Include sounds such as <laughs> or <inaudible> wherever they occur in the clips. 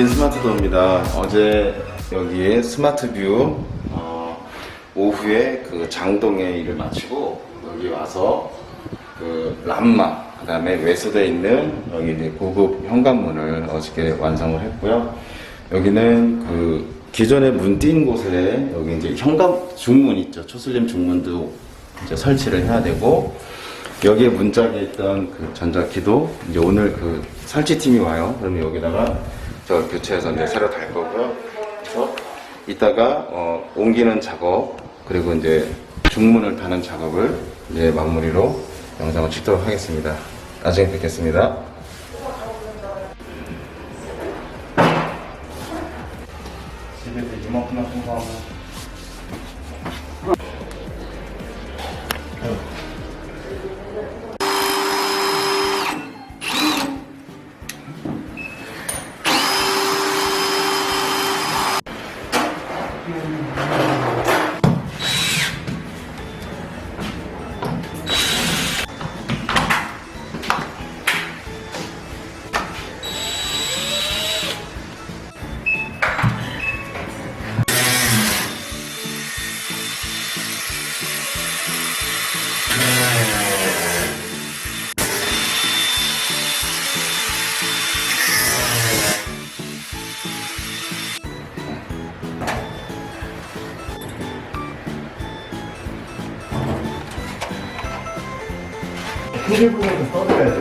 유진 스마트도어입니다. 어제 여기에 스마트뷰 어, 오후에 그 장동에 일을 마치고 여기 와서 그 람마 그 다음에 외소돼 있는 여기 이제 고급 현관문을 어저께 완성을 했고요. 여기는 그 기존에 문띈 곳에 여기 이제 현관 중문 있죠. 초슬림 중문도 이제 설치를 해야 되고 여기에 문짝에 있던 그 전자키도 이제 오늘 그 설치팀이 와요. 그러면 여기다가 저 교체해서 이제 새로 달 거고요. 그래서 이따가 어, 옮기는 작업 그리고 이제 중문을 다는 작업을 이제 마무리로 영상을 찍도록 하겠습니다. 나중에 뵙겠습니다. 집에서 이만큼만 통과하고 힘들 부분은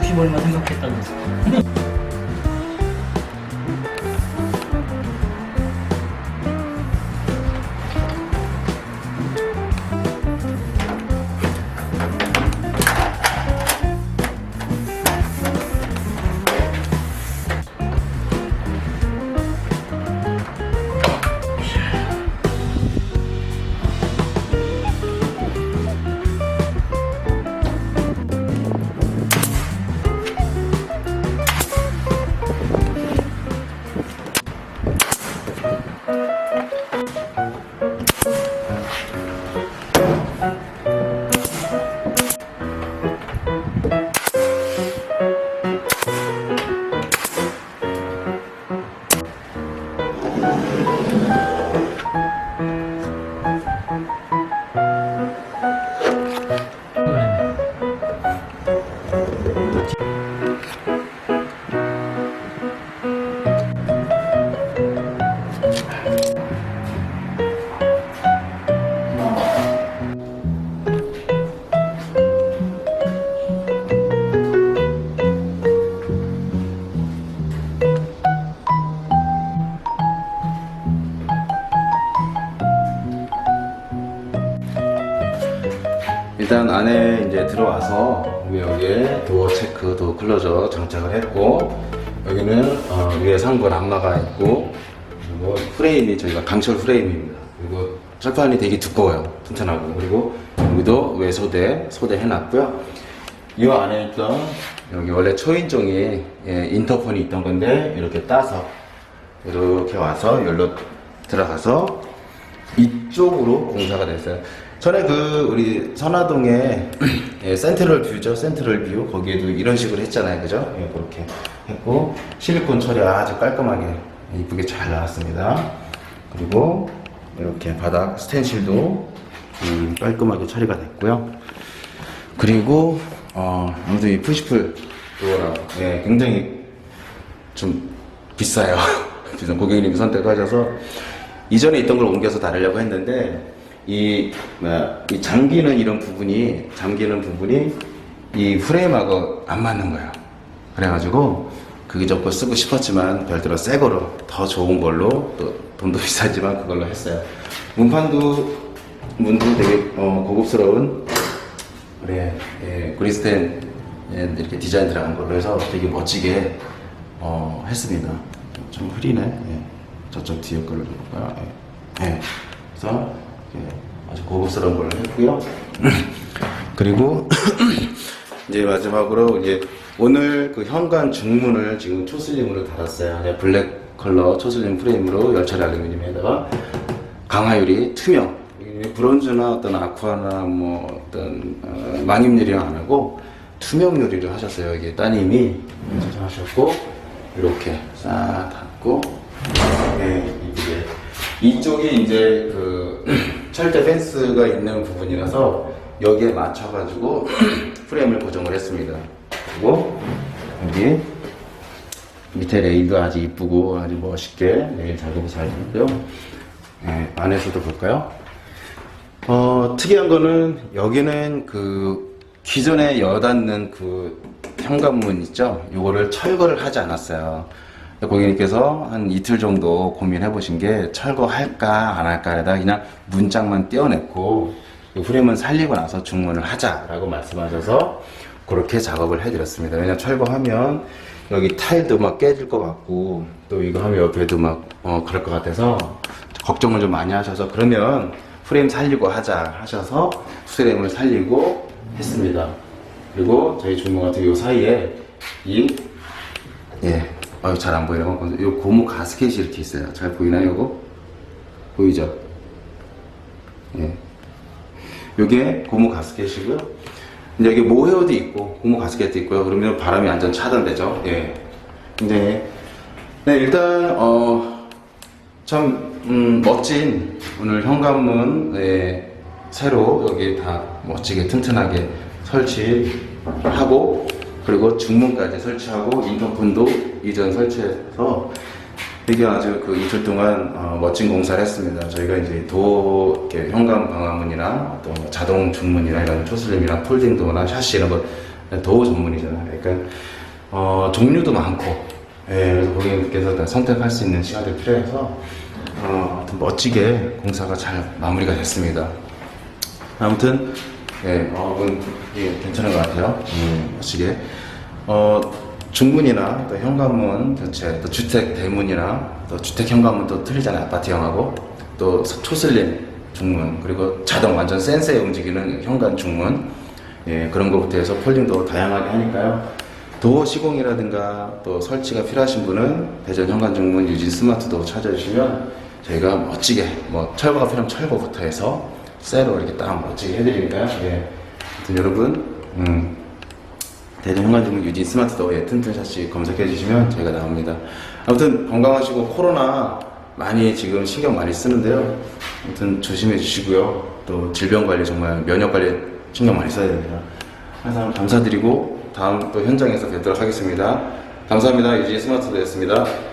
60원만 생각했다면서 일단 안에 이제 들어와서 여기에 도어 체크, 도어 클로저 장착을 했고 여기는 어, 위에 상부 람마가 있고 그리고 프레임이 저희가 강철 프레임입니다. 그리고 철판이 되게 두꺼워요. 튼튼하고 그리고 여기도 외 소대 소대 해놨고요. 이 안에 있던 여기 원래 초인종이 예, 인터폰이 있던 건데 이렇게 따서 이렇게 와서 열로 들어가서 이쪽으로 공사가 됐어요. 전에 그 우리 선화동에 <coughs> 예, 센트럴 뷰죠. 센트럴 뷰. 거기에도 이런 식으로 했잖아요. 그죠? 예, 그렇게 했고 실리콘 처리 아주 깔끔하게 이쁘게 잘 나왔습니다. 그리고 이렇게 바닥 스텐실도 음, 깔끔하게 처리가 됐고요. 그리고 어, 아무튼 이 푸시풀 예, 굉장히 좀 비싸요. <laughs> 비싼 고객님이 선택하셔서 이전에 있던 걸 옮겨서 다르려고 했는데 이, 뭐야, 이 잠기는 이런 부분이 잠기는 부분이 이 프레임하고 안 맞는 거예요. 그래가지고 그게 저거 쓰고 싶었지만 별도로 새 거로 더 좋은 걸로 또 돈도 <laughs> 비싸지만 그걸로 했어요. 문판도 문도 되게 어, 고급스러운 그래, 예, 그리스텐 예, 이렇게 디자인 들어간 걸로 해서 되게 멋지게 어, 했습니다. 좀 흐리네. 예. 저쪽 뒤에 걸로 좀 볼까요? 예. 예. 그래서 예, 아주 고급스러운 걸로 했고요. <laughs> 그리고 <clears throat> 이제 마지막으로 이제 오늘 그 현관 중문을 지금 초슬림으로 달았어요. 네, 블랙 컬러 초슬림 프레임으로 열처리 알루미늄에다가 강화유리 투명. 브론즈나 어떤 아쿠아나 뭐 어떤 어, 망임유리랑 안 하고 투명 유리를 하셨어요. 이게 따님이 하셨고 이렇게 싹 닫고 네, 이게 이쪽이 이제 그 철제 펜스가 있는 부분이라서 여기에 맞춰가지고 <clears throat> 프레임을 고정을 했습니다. 그리고 여기 밑에 레일도 아주 이쁘고 아주 멋있게 레일 작업이 잘 됐고요. 네, 안에서도 볼까요? 어, 특이한 거는 여기는 그 기존에 여닫는 그 현관문 있죠? 요거를 철거를 하지 않았어요. 고객님께서 한 이틀 정도 고민해 보신 게 철거할까 안 할까에다 그냥 문짝만 떼어냈고 이 프레임은 살리고 나서 중문을 하자라고 말씀하셔서 그렇게 작업을 해드렸습니다. 왜냐 철거하면 여기 타일도 막 깨질 것 같고 또 이거 하면 옆에도 막 어, 그럴 것 같아서 걱정을 좀 많이 하셔서 그러면 프레임 살리고 하자 하셔서 프레임을 살리고 했습니다. 그리고 저희 중문 같은 요 사이에 이 예, 아유 잘 안 보이네요. 요 고무 가스켓이 이렇게 있어요. 잘 보이나요, 요거? 보이죠? 예. 요게 고무 가스켓이고요. 근데 여기 모헤어도 있고 고무 가스켓도 있고요. 그러면 바람이 완전 차단되죠. 예. 굉장히 네 일단 어참 음, 멋진 오늘 현관문 예, 새로 여기 다 멋지게 튼튼하게 설치하고 그리고 중문까지 설치하고 인터폰도 이전 설치해서 되게 아주 그 이틀 동안 어, 멋진 공사를 했습니다. 저희가 이제 도 이렇게 현관 방화문이나 또 자동 중문이나 이런 초슬림이나 폴딩 도어나 샤시 이런 거 도어 전문이잖아요. 그러니까 어, 종류도 많고 예, 그래서 고객님께서 다 선택할 수 있는 시간이 필요해서 어, 멋지게 공사가 잘 마무리가 됐습니다. 아무튼 예, 어, 그건, 예, 괜찮은 것 같아요. 음, 멋지게. 어, 중문이나 또 현관문 전체, 또 주택 대문이나 또 주택 현관문도 틀리잖아요. 아파트형하고 또 초슬림 중문 그리고 자동 완전 센서에 움직이는 현관 중문 예, 그런 것부터 해서 폴딩도 다양하게 하니까요. 도어 시공이라든가 또 설치가 필요하신 분은 대전 현관 중문 유진 스마트도 찾아주시면 저희가 멋지게 뭐 철거가 필요하면 철거부터 해서 쇠로 이렇게 딱 멋지게 해드리니까요. 예. 아무튼 여러분 음, 대전 현관중문 유진 스마트 도어에 튼튼 샷시 검색해 주시면 저희가 나옵니다. 아무튼 건강하시고 코로나 많이 지금 신경 많이 쓰는데요. 아무튼 조심해 주시고요. 또 질병 관리 정말 면역 관리 신경 많이 써야 됩니다. 항상 감사드리고 다음 또 현장에서 뵙도록 하겠습니다. 감사합니다. 유진 스마트 도어였습니다.